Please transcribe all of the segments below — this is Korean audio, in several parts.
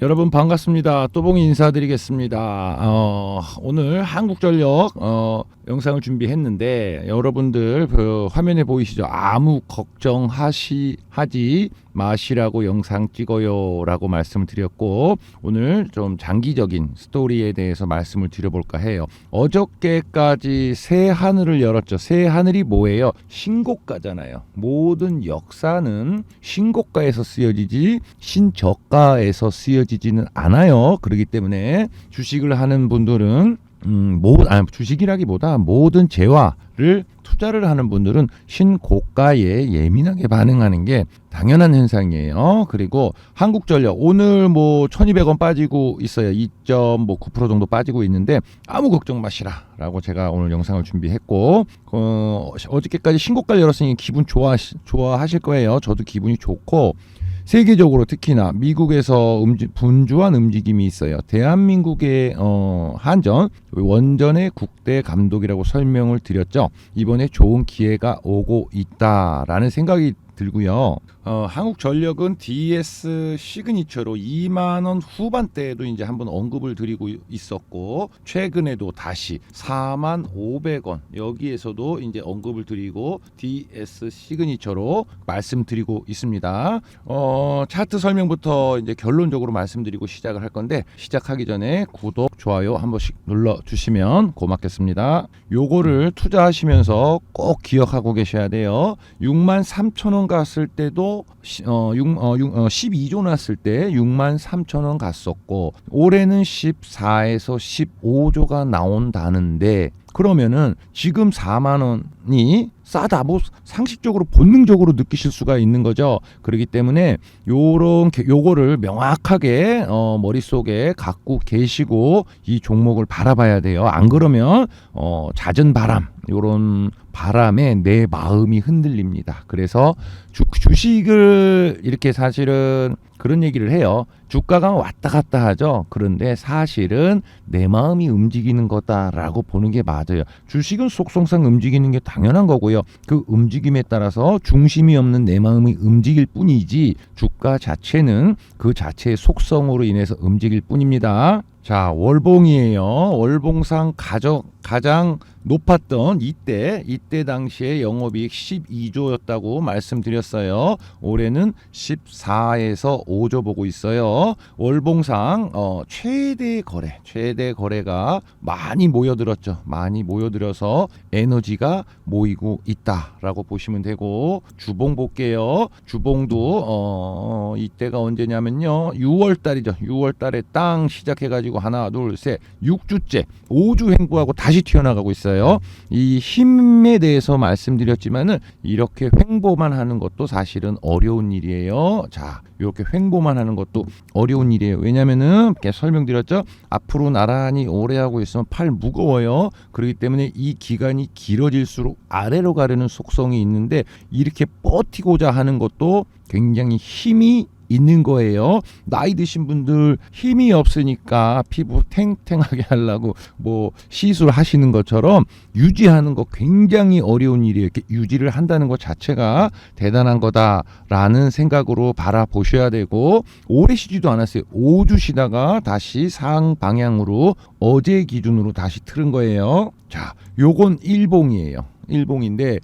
여러분 반갑습니다. 또봉이 인사드리겠습니다. 어, 오늘 한국전력 어, 영상을 준비했는데 여러분들 그 화면에 보이시죠? 아무 걱정하시 하지 마시라고 영상 찍어요라고 말씀을 드렸고 오늘 좀 장기적인 스토리에 대해서 말씀을 드려볼까 해요. 어저께까지 새 하늘을 열었죠. 새 하늘이 뭐예요? 신고가잖아요. 모든 역사는 신고가에서 쓰여지지 신저가에서 쓰여지지는 않아요. 그렇기 때문에 주식을 하는 분들은 음, 모, 아니, 주식이라기보다 모든 재화를 투자를 하는 분들은 신고가에 예민하게 반응하는 게 당연한 현상이에요. 그리고 한국전력 오늘 뭐 1200원 빠지고 있어요. 2.9% 정도 빠지고 있는데 아무 걱정 마시라라고 제가 오늘 영상을 준비했고 어, 어저께까지 신고가를 열었으니 기분 좋아 좋아하실 거예요. 저도 기분이 좋고 세계적으로 특히나 미국에서 음지, 분주한 움직임이 있어요. 대한민국의 어, 한전 원전의 국대 감독이라고 설명을 드렸죠. 이번에 좋은 기회가 오고 있다라는 생각이 들고요. 어, 한국전력은 DS 시그니처로 2만 원 후반대에도 이제 한번 언급을 드리고 있었고 최근에도 다시 4만 500원 여기에서도 이제 언급을 드리고 DS 시그니처로 말씀드리고 있습니다. 어, 차트 설명부터 이제 결론적으로 말씀드리고 시작을 할 건데 시작하기 전에 구독, 좋아요 한 번씩 눌러 주시면 고맙겠습니다. 요거를 투자하시면서 꼭 기억하고 계셔야 돼요. 6만 3천 원 갔을 때도 시- 어, 6, 어, 6, 어, 12조 났을 때 6만 3천 원 갔었고 올해는 14에서 15조가 나온다는데 그러면은 지금 4만 원이 싸다 뭐 상식적으로 본능적으로 느끼실 수가 있는 거죠. 그렇기 때문에 요런 게- 요거를 명확하게 어, 머릿속에 갖고 계시고 이 종목을 바라봐야 돼요. 안 그러면 어, 잦은 바람 요런 바람에 내 마음이 흔들립니다. 그래서 주, 주식을 이렇게 사실은 그런 얘기를 해요. 주가가 왔다 갔다 하죠. 그런데 사실은 내 마음이 움직이는 거다라고 보는 게 맞아요. 주식은 속성상 움직이는 게 당연한 거고요. 그 움직임에 따라서 중심이 없는 내 마음이 움직일 뿐이지 주가 자체는 그 자체의 속성으로 인해서 움직일 뿐입니다. 자, 월봉이에요. 월봉상 가정, 가장 높았던 이때, 이때 당시에 영업이익 12조였다고 말씀드렸어요. 올해는 14에서 5조 보고 있어요. 월봉상 어, 최대 거래, 최대 거래가 많이 모여들었죠. 많이 모여들어서 에너지가 모이고 있다라고 보시면 되고 주봉 볼게요. 주봉도 어, 이때가 언제냐면요. 6월 달이죠. 6월 달에 땅 시작해 가지고 하나, 둘, 셋, 6주째 5주 횡보하고 다시 튀어나가고 있어요. 이 힘에 대해서 말씀드렸지만은 이렇게 횡보만 하는 것도 사실은 어려운 일이에요. 자, 이렇게 횡보만 하는 것도 어려운 일이에요. 왜냐면은 이렇게 설명드렸죠. 앞으로 나란히 오래 하고 있으면 팔 무거워요. 그렇기 때문에 이 기간이 길어질수록 아래로 가려는 속성이 있는데 이렇게 버티고자 하는 것도 굉장히 힘이 있는 거예요. 나이 드신 분들 힘이 없으니까 피부 탱탱하게 하려고 뭐 시술 하시는 것처럼 유지하는 거 굉장히 어려운 일이에요. 이렇게 유지를 한다는 것 자체가 대단한 거다라는 생각으로 바라보셔야 되고 오래 쉬지도 않았어요. 5주 쉬다가 다시 상 방향으로 어제 기준으로 다시 틀은 거예요. 자, 요건 일봉이에요. 일봉인데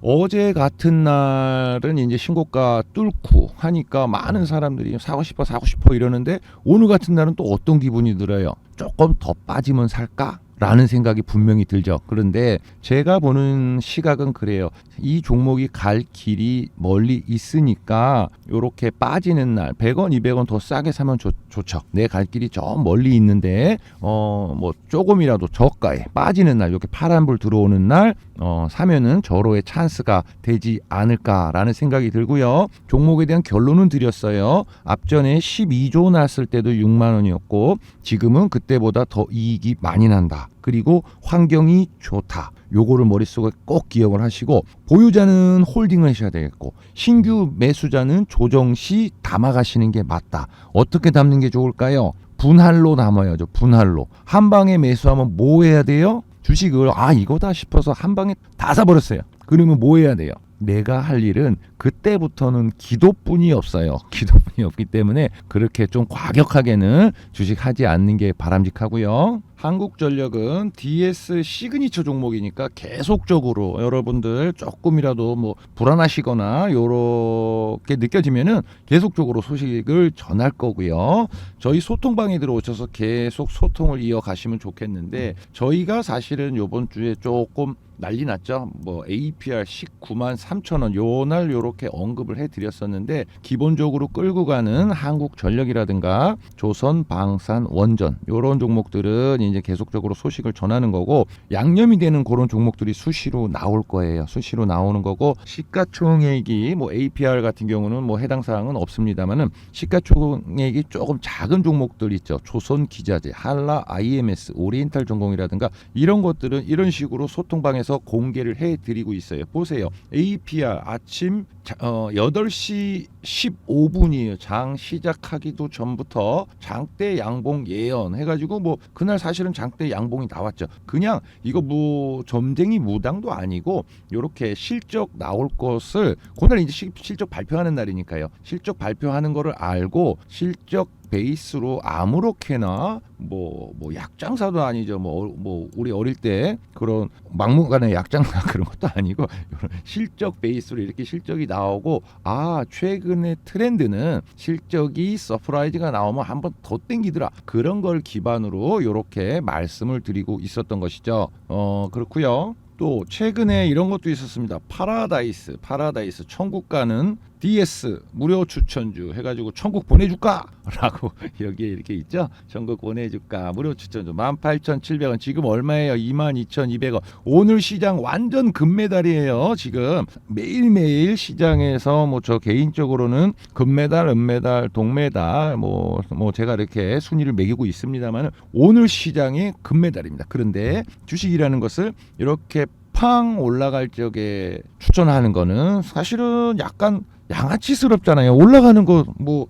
어제 같은 날은 이제 신고가 뚫고 하니까 많은 사람들이 사고 싶어 사고 싶어 이러는데 오늘 같은 날은 또 어떤 기분이 들어요? 조금 더 빠지면 살까? 라는 생각이 분명히 들죠. 그런데 제가 보는 시각은 그래요. 이 종목이 갈 길이 멀리 있으니까 요렇게 빠지는 날 100원, 200원 더 싸게 사면 좋, 좋죠. 내 갈 길이 저 멀리 있는데 어 뭐 조금이라도 저가에 빠지는 날 이렇게 파란불 들어오는 날 어, 사면은 저로의 찬스가 되지 않을까라는 생각이 들고요. 종목에 대한 결론은 드렸어요. 앞전에 12조 났을 때도 6만 원이었고 지금은 그때보다 더 이익이 많이 난다. 그리고 환경이 좋다. 요거를 머릿속에 꼭 기억을 하시고 보유자는 홀딩을 하셔야 되겠고 신규 매수자는 조정 시 담아가시는 게 맞다. 어떻게 담는 게 좋을까요? 분할로 담아야죠. 분할로. 한 방에 매수하면 뭐 해야 돼요? 주식을 아 이거다 싶어서 한 방에 다 사버렸어요. 그러면 뭐 해야 돼요? 내가 할 일은 그때부터는 기도뿐이 없어요. 기도뿐이 없기 때문에 그렇게 좀 과격하게는 주식하지 않는 게 바람직하고요. 한국전력은 DS 시그니처 종목이니까 계속적으로 여러분들 조금이라도 뭐 불안하시거나 요렇게 느껴지면은 계속적으로 소식을 전할 거고요. 저희 소통방에 들어오셔서 계속 소통을 이어가시면 좋겠는데 저희가 사실은 요번 주에 조금 난리 났죠. 뭐 APR 19만 3천 원 요 날 요렇게 언급을 해드렸었는데 기본적으로 끌고 가는 한국전력이라든가 조선방산 원전 요런 종목들은 이제 계속적으로 소식을 전하는 거고 양념이 되는 그런 종목들이 수시로 나올 거예요. 수시로 나오는 거고 시가총액이 뭐 APR 같은 경우는 뭐 해당 사항은 없습니다만은 시가총액이 조금 작은 종목들 있죠. 조선 기자재, 한라, IMS, 오리엔탈 전공이라든가 이런 것들은 이런 식으로 소통방에서 공개를 해 드리고 있어요. 보세요. APR 아침 자- 어, 8시 15분이에요. 장 시작하기도 전부터 장대 양봉 예언 해가지고 뭐 그날 사실은 장대 양봉이 나왔죠. 그냥 이거 뭐 점쟁이 무당도 아니고 요렇게 실적 나올 것을 그날 이제 시- 실적 발표하는 날이니까요. 실적 발표하는 거를 알고 실적 베이스로 아무렇게나 뭐뭐 약장사도 아니죠. 뭐, 어- 뭐 우리 어릴 때 그런 막무가내 약장사 그런 것도 아니고 실적 베이스로 이렇게 실적이 나오고 아 최근의 트렌드는 실적이 서프라이즈가 나오면 한번 더 땡기더라 그런 걸 기반으로 이렇게 말씀을 드리고 있었던 것이죠. 어 그렇고요. 또 최근에 이런 것도 있었습니다. 파라다이스, 파라다이스 천국 가는 DS 무료 추천주 해가지고 천국 보내줄까라고 여기에 이렇게 있죠. 천국 보내줄까 무료 추천주 18,700원 지금 얼마예요? 22,200원. 오늘 시장 완전 금메달이에요. 지금 매일매일 시장에서 뭐 저 개인적으로는 금메달, 은메달, 동메달 뭐뭐 제가 이렇게 순위를 매기고 있습니다만 오늘 시장이 금메달입니다. 그런데 주식이라는 것을 이렇게 팡 올라갈 적에 추천하는 거는 사실은 약간 양아치스럽잖아요. 올라가는 거 뭐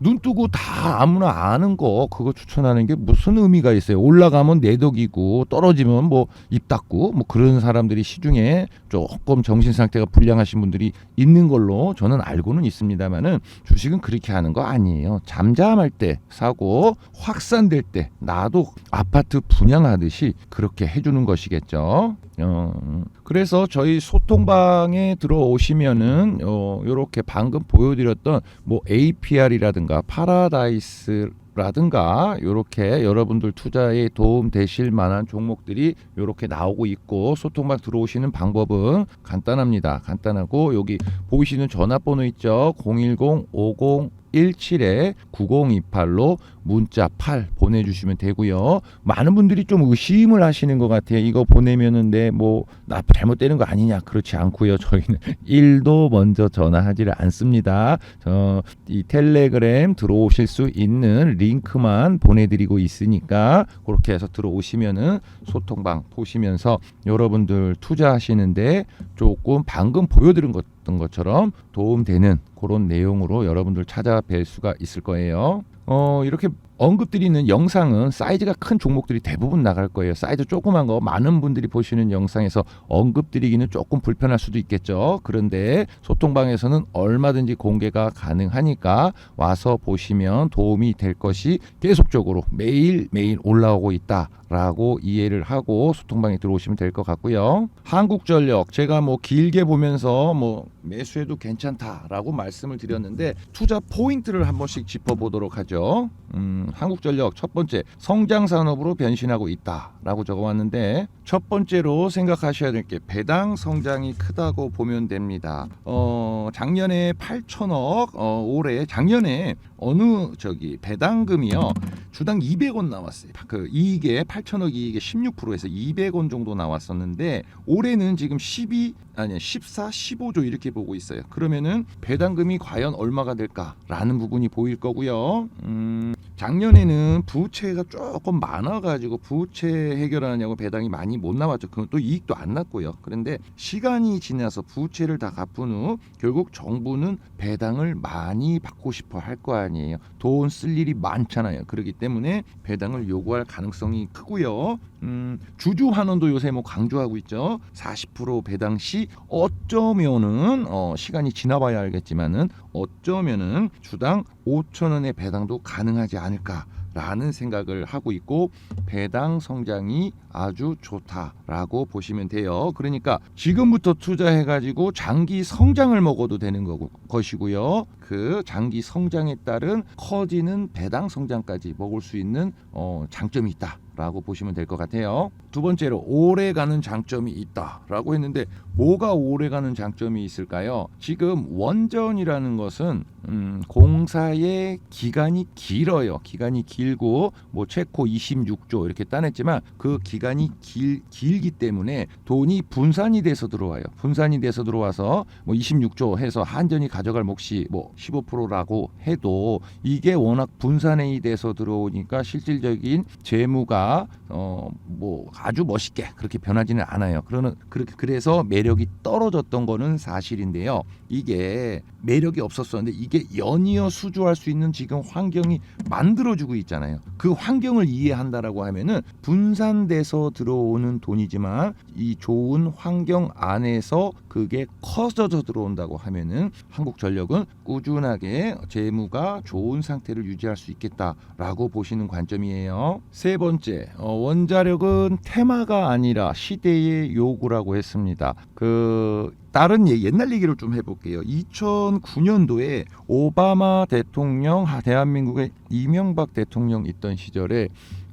눈 뜨고 다 아무나 아는 거 그거 추천하는 게 무슨 의미가 있어요. 올라가면 내덕이고 떨어지면 뭐 입 닫고 뭐 그런 사람들이 시중에 조금 정신 상태가 불량하신 분들이 있는 걸로 저는 알고는 있습니다만은 주식은 그렇게 하는 거 아니에요. 잠잠할 때 사고 확산될 때 나도 아파트 분양하듯이 그렇게 해주는 것이겠죠. 어, 그래서 저희 소통방에 들어오시면은 어, 요렇게 방금 보여드렸던 뭐 APR이라든가 파라다이스 라든가 요렇게 여러분들 투자에 도움 되실 만한 종목들이 요렇게 나오고 있고 소통방 들어오시는 방법은 간단합니다. 간단하고 여기 보이시는 전화번호 있죠. 010-50 17에 9028로 문자 8 보내주시면 되고요. 많은 분들이 좀 의심을 하시는 것 같아요. 이거 보내면은 내뭐나 잘못되는 거 아니냐? 그렇지 않고요. 저희는 1도 먼저 전화하지를 않습니다. 저 이 텔레그램 들어오실 수 있는 링크만 보내드리고 있으니까 그렇게 해서 들어오시면은 소통방 보시면서 여러분들 투자하시는데 조금 방금 보여드린 것 것처럼 도움되는 그런 내용으로 여러분들 찾아뵐 수가 있을 거예요. 어, 이렇게 언급드리는 영상은 사이즈가 큰 종목들이 대부분 나갈 거예요. 사이즈 조그만 거 많은 분들이 보시는 영상에서 언급드리기는 조금 불편할 수도 있겠죠. 그런데 소통방에서는 얼마든지 공개가 가능하니까 와서 보시면 도움이 될 것이 계속적으로 매일 매일 올라오고 있다 라고 이해를 하고 소통방에 들어오시면 될 것 같고요. 한국전력 제가 뭐 길게 보면서 뭐 매수해도 괜찮다라고 말씀을 드렸는데 투자 포인트를 한 번씩 짚어보도록 하죠. 음, 한국전력 첫 번째 성장 산업으로 변신하고 있다라고 적어왔는데 첫 번째로 생각하셔야 될 게 배당 성장이 크다고 보면 됩니다. 어, 작년에 8천억, 어, 올해 작년에 어느 저기 배당금이요 주당 200원 나왔어요. 그 이익에 8천억 이익에 16%에서 200원 정도 나왔었는데 올해는 지금 12 아니 14, 15조 이렇게 보고 있어요. 그러면은 배당금이 과연 얼마가 될까라는 부분이 보일 거고요. 음, 작년에는 부채가 조금 많아가지고 부채 해결하느냐고 배당이 많이 못 나왔죠. 그건 또 이익도 안 났고요. 그런데 시간이 지나서 부채를 다 갚은 후 결국 정부는 배당을 많이 받고 싶어 할 거 아니에요. 돈 쓸 일이 많잖아요. 그렇기 때문에 배당을 요구할 가능성이 크고요. 음, 주주 환원도 요새 뭐 강조하고 있죠. 40% 배당 시 어쩌면은 어, 시간이 지나봐야 알겠지만은 어쩌면은 주당 5천 원의 배당도 가능하지 않을까 라는 생각을 하고 있고 배당 성장이 아주 좋다라고 보시면 돼요. 그러니까 지금부터 투자해 가지고 장기 성장을 먹어도 되는 거고 것이고요. 그 장기 성장에 따른 커지는 배당 성장까지 먹을 수 있는 어, 장점이 있다. 라고 보시면 될 것 같아요. 두 번째로 오래 가는 장점이 있다라고 했는데 뭐가 오래 가는 장점이 있을까요? 지금 원전이라는 것은 음, 공사의 기간이 길어요. 기간이 길고 뭐 체코 26조 이렇게 따냈지만 그 기간이 길, 길기 때문에 돈이 분산이 돼서 들어와요. 분산이 돼서 들어와서 뭐 26조 해서 한전이 가져갈 몫이 뭐 15%라고 해도 이게 워낙 분산이 돼서 들어오니까 실질적인 재무가 어뭐 아주 멋있게 그렇게 변하지는 않아요. 그러는 그렇게 그래서 매력이 떨어졌던 거는 사실인데요. 이게 매력이 없었었는데 이게 연이어 수주할 수 있는 지금 환경이 만들어주고 있잖아요. 그 환경을 이해한다라고 하면은 분산돼서 들어오는 돈이지만 이 좋은 환경 안에서 그게 커져서 들어온다고 하면은 한국전력은 꾸준하게 재무가 좋은 상태를 유지할 수 있겠다라고 보시는 관점이에요. 세 번째, 어, 원자력은 테마가 아니라 시대의 요구라고 했습니다. 그 다른 옛날 얘기를 좀 해볼게요. 2009년도에 오바마 대통령, 하- 대한민국의 이명박 대통령 있던 시절에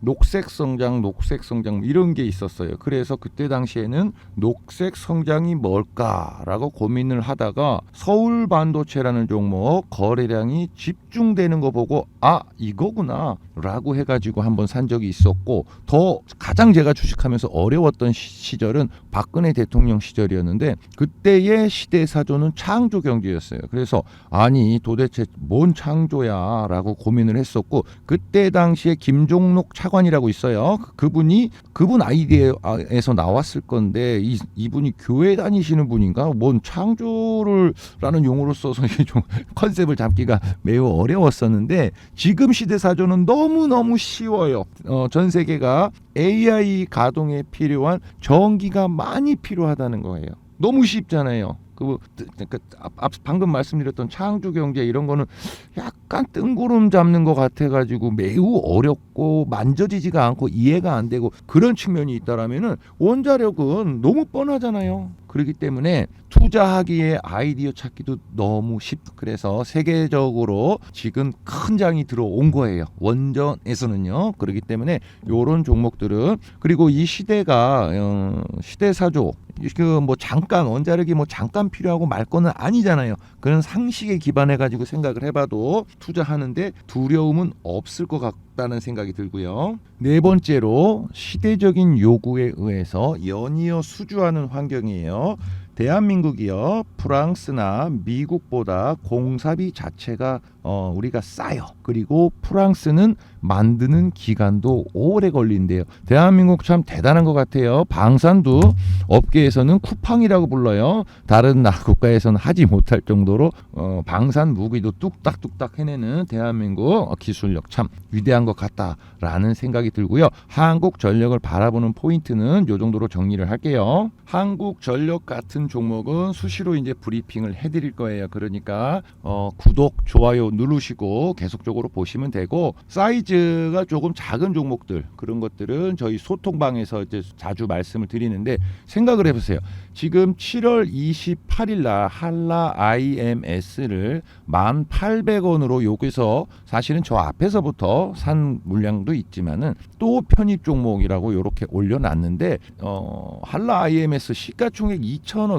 녹색 성장, 녹색 성장 이런 게 있었어요. 그래서 그때 당시에는 녹색 성장이 뭘까라고 고민을 하다가 서울 반도체라는 종목 거래량이 집중되는 거 보고 아 이거구나라고 해가지고 한번 산 적이 있었고 더 가장 제가 주식하면서 어려웠던 시- 시절은 박근혜 대통령 시절이었는데 그때의 시대 사조는 창조 경제였어요. 그래서 아니 도대체 뭔 창조야라고 고민을 했었고 그때 당시에 김종록 차관 이라고 있어요. 그분이 그분 아이디어에서 나왔을 건데 이, 이분이 교회 다니시는 분인가 뭔 창조를라는 용어로 써서 좀 컨셉을 잡기가 매우 어려웠었는데 지금 시대 사조는 너무 너무 쉬워요. 어, 전 세계가 AI 가동에 필요한 전기가 많이 필요하다는 거예요. 너무 쉽잖아요. 그, 그 앞, 앞 방금 말씀드렸던 창조 경제 이런 거는 약간 뜬구름 잡는 것 같아 가지고 매우 어렵고 만져지지가 않고 이해가 안 되고 그런 측면이 있다라면은 원자력은 너무 뻔하잖아요. 그렇기 때문에 투자하기에 아이디어 찾기도 너무 쉽. 그래서 세계적으로 지금 큰 장이 들어온 거예요. 원전에서는요. 그렇기 때문에 요런 종목들은 그리고 이 시대가 어, 시대 사조 그뭐 잠깐 원자력이 뭐 잠깐 필요하고 말 거는 아니잖아요. 그런 상식에 기반해 가지고 생각을 해봐도 투자하는데 두려움은 없을 것 같 다는 생각이 들고요. 네 번째로 시대적인 요구에 의해서 연이어 수주하는 환경이에요. 대한민국이요 프랑스나 미국보다 공사비 자체가 어, 우리가 싸요. 그리고 프랑스는 만드는 기간도 오래 걸린대요. 대한민국 참 대단한 것 같아요. 방산도 업계에서는 쿠팡이라고 불러요. 다른 나 국가에서는 하지 못할 정도로 어, 방산 무기도 뚝딱뚝딱 해내는 대한민국 기술력 참 위대한 것 같다라는 생각이 들고요. 한국 전력을 바라보는 포인트는 요 정도로 정리를 할게요. 한국 전력 같은 종목은 수시로 이제 브리핑을 해드릴 거예요. 그러니까 어, 구독, 좋아요 누르시고 계속적으로 보시면 되고 사이즈가 조금 작은 종목들 그런 것들은 저희 소통방에서 이제 자주 말씀을 드리는데 생각을 해보세요. 지금 7월 28일 날 한라 IMS를 1,800원으로 여기서 사실은 저 앞에서부터 산 물량도 있지만은 또 편입 종목이라고 이렇게 올려놨는데 어, 한라 IMS 시가총액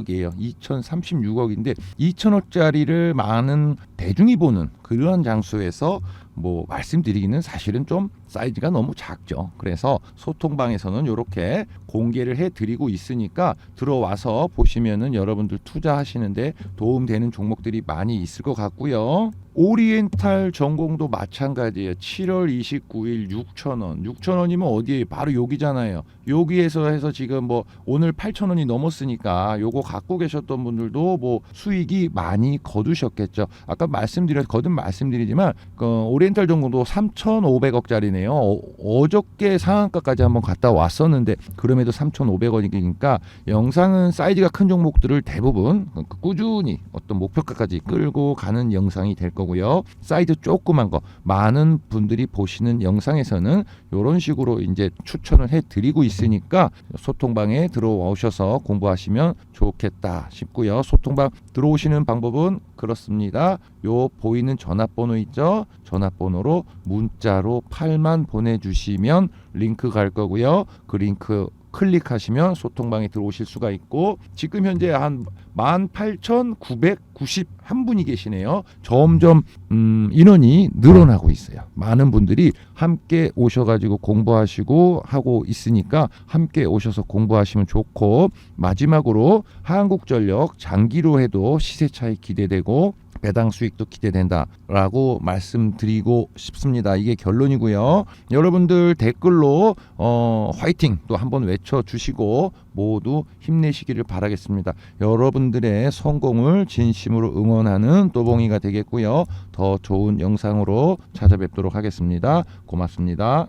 2천억이에요. 2,036억인데 2천억짜리를 많은 대중이 보는 그러한 장소에서 뭐 말씀드리기는 사실은 좀 사이즈가 너무 작죠. 그래서 소통방에서는 이렇게 공개를 해 드리고 있으니까 들어와서 보시면은 여러분들 투자하시는데 도움되는 종목들이 많이 있을 것 같고요. 오리엔탈 전공도 마찬가지예요. 7월 29일 6,000원. 6,000원이면 어디에 바로 여기잖아요. 여기에서 해서 지금 뭐 오늘 8,000원이 넘었으니까 요거 갖고 계셨던 분들도 뭐 수익이 많이 거두셨겠죠. 아까 말씀드려 거듭 말씀드리지만 그 오리엔탈 전공도 3,500억짜리네요. 어, 어저께 상한가까지 한번 갔다 왔었는데 그럼에도 3,500원이니까 영상은 사이즈가 큰 종목들을 대부분 그 꾸준히 어떤 목표가까지 끌고 가는 영상이 될 거고 요. 사이즈 조그만 거 많은 분들이 보시는 영상에서는 이런 식으로 이제 추천을 해 드리고 있으니까 소통방에 들어오셔서 공부하시면 좋겠다 싶고요. 소통방 들어오시는 방법은 그렇습니다. 요 보이는 전화번호 있죠? 전화번호로 문자로 8만 보내주시면 링크 갈 거고요. 그 링크 클릭하시면 소통방에 들어오실 수가 있고 지금 현재 한 18,991분이 계시네요. 점점 음, 인원이 늘어나고 있어요. 많은 분들이 함께 오셔가지고 공부하시고 하고 있으니까 함께 오셔서 공부하시면 좋고 마지막으로 한국전력 장기로 해도 시세 차이 기대되고 배당 수익도 기대된다라고 말씀드리고 싶습니다. 이게 결론이고요. 여러분들 댓글로 어, 화이팅 또 한번 외쳐 주시고 모두 힘내시기를 바라겠습니다. 여러분들의 성공을 진심으로 응원하는 또봉이가 되겠고요. 더 좋은 영상으로 찾아뵙도록 하겠습니다. 고맙습니다.